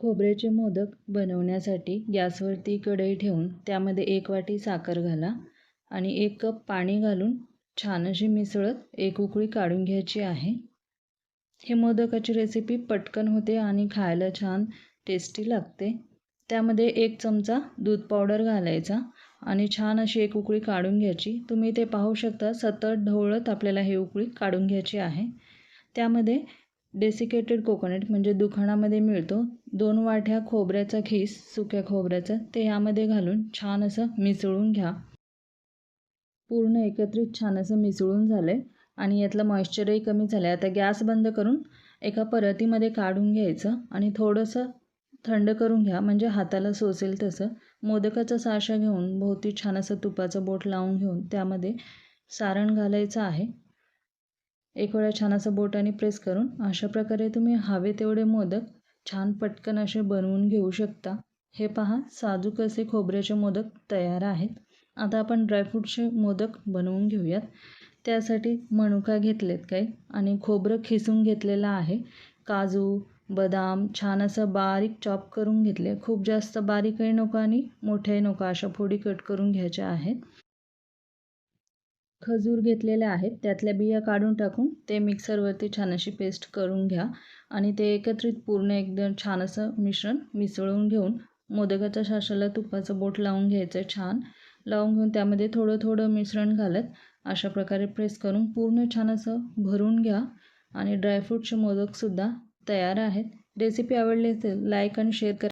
खोबऱ्याचे मोदक बनवण्यासाठी गॅसवरती कढई ठेवून त्यामध्ये एक वाटी साखर घाला आणि एक कप पाणी घालून छान अशी मिसळत एक उकळी काढून घ्यायची आहे. हे मोदकाची रेसिपी पटकन होते आणि खायला छान टेस्टी लागते. त्यामध्ये एक चमचा दूध पावडर घालायचा आणि छान अशी एक उकळी काढून घ्यायची. तुम्ही ते पाहू शकता सतत ढवळत आपल्याला हे उकळी काढून घ्यायची आहे. त्यामध्ये डेसिकेटेड कोकोनट म्हणजे दुकानामध्ये मिळतो. दोन वाट्या खोबऱ्याचा खीस सुक्या खोबऱ्याचा ते यामध्ये घालून छान असं मिसळून घ्या. पूर्ण एकत्रित छान असं मिसळून झालं आहे आणि यातलं मॉइश्चरही कमी झालं आहे आता गॅस बंद करून एका परतीमध्ये काढून घ्यायचं आणि थोडंसं थंड करून घ्या. म्हणजे हाताला सोसेल तसं. मोदकाचा साशा घेऊन भोवती छान असं तुपाचं बोट लावून घेऊन त्यामध्ये सारण घालायचं आहे. एक वेळा छान असं बोटाने प्रेस करून अशा प्रकारे तुम्ही हवे तेवढे मोदक छान पटकन असे बनवून घेऊ शकता. हे पहा साजूक असे खोबऱ्याचे मोदक तयार आहेत. आता आपण ड्रायफ्रूटचे मोदक बनवून घेऊयात. त्यासाठी मनुका घेतलेत काही आणि खोबरं खिसून घेतलेलं आहे. काजू बदाम छान असं बारीक चॉप करून घेतले. खूप जास्त बारीकही नको आणि मोठ्याही नको अशा फोडी कट करून घ्यायच्या आहेत. खजूर घेतलेले आहेत. त्यातल्या बिया काढून टाकून ते मिक्सरवरती छान अशी पेस्ट करून घ्या आणि ते एकत्रित पूर्ण एकदम छान असं मिश्रण मिसळून घेऊन मोदकाच्या शाशाला तुपाचं बोट लावून घ्यायचं छान. लावून घेऊन त्यामध्ये थोडं थोडं मिश्रण घालत अशा प्रकारे प्रेस करून पूर्ण छान असं भरून घ्या आणि ड्रायफ्रूटचे मोदकसुद्धा तयार आहेत. रेसिपी आवडली असेल लाईक आणि शेअर करा.